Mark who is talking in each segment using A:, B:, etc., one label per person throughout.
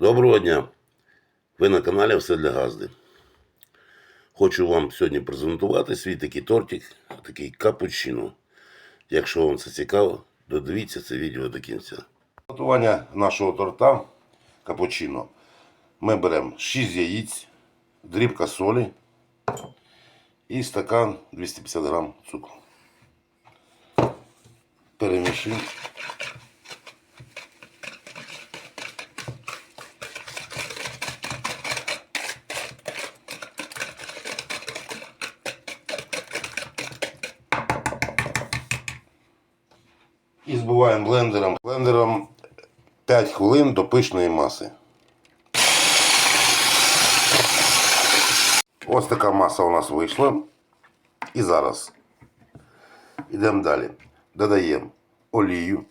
A: Доброго дня! Ви на каналі Все для Газди. Хочу вам сьогодні презентувати свій такий тортик, такий капучино. Якщо вам це цікаво, додивіться це відео до кінця. Готування нашого торта капучино. Ми беремо 6 яєць, дрібка солі і стакан 250 грам цукру. Перемішуємо. І збиваємо блендером. Блендером 5 хвилин до пишної маси. Ось така маса у нас вийшла. І зараз йдемо далі. Додаємо олію,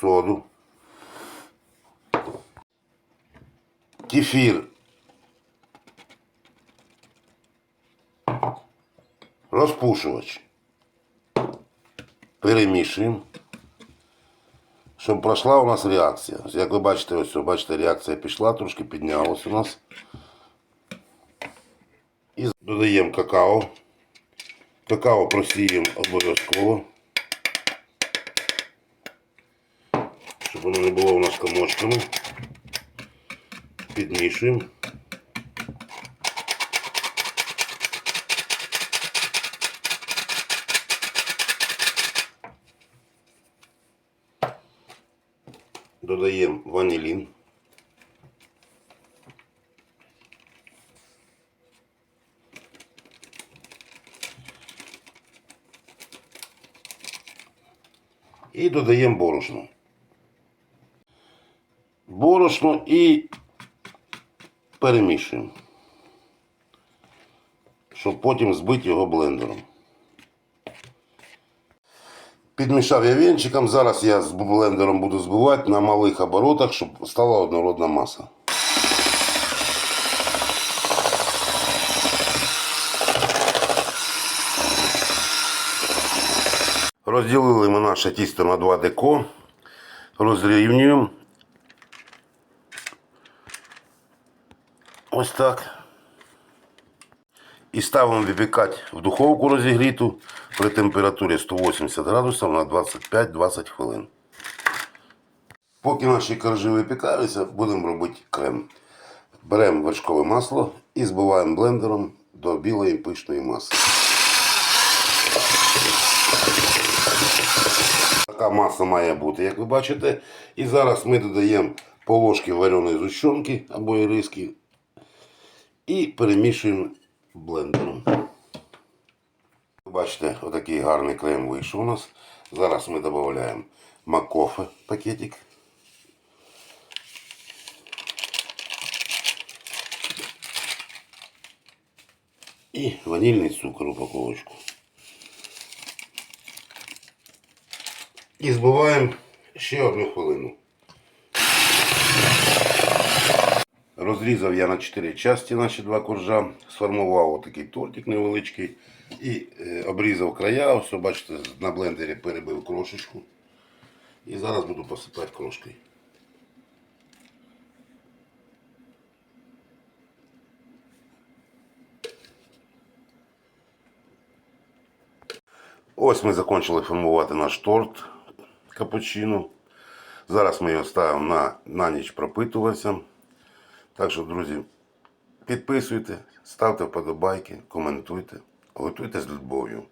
A: соду, кефір, розпушувач. Перемішуємо, щоб пройшла у нас реакція. Як ви бачите, ось бачите, реакція пішла, трошки піднялась у нас. І додаємо какао. Какао просіємо обов'язково. Щоб воно не було у нас комочками. Підмішуємо. Додаємо ванілін. І додаємо борошно. Борошно і перемішуємо. Щоб потім збити його блендером. Підмішав я вінчиком. Зараз я з блендером буду збивати на малих оборотах, щоб стала однородна маса. Розділили ми наше тісто на два деко. Розрівнюємо. Ось так. І ставимо випікати в духовку розігріту при температурі 180 градусів на 25-20 хвилин. Поки наші коржі випікаються, будемо робити крем. Беремо вершкове масло і збиваємо блендером до білої пишної маси. Така маса має бути, як ви бачите. І зараз ми додаємо по ложки вареної зущенки або іриски і перемішуємо блендером. Бачите, отакий гарний крем вийшов у нас. Зараз ми додаємо макофе пакетик. І ванільний цукор упаковочку. І збиваємо ще одну хвилину. Розрізав я на 4 частини наші два коржа, сформував отакий тортик невеличкий і е, обрізав края. Ось, бачите, на блендері перебив крошечку. І зараз буду посипати крошкою. Ось ми закінчили формувати наш торт капучино. Зараз ми його ставимо на, на ніч пропитуватися. Так що, друзі, підписуйте, ставте вподобайки, коментуйте, готуйте з любов'ю.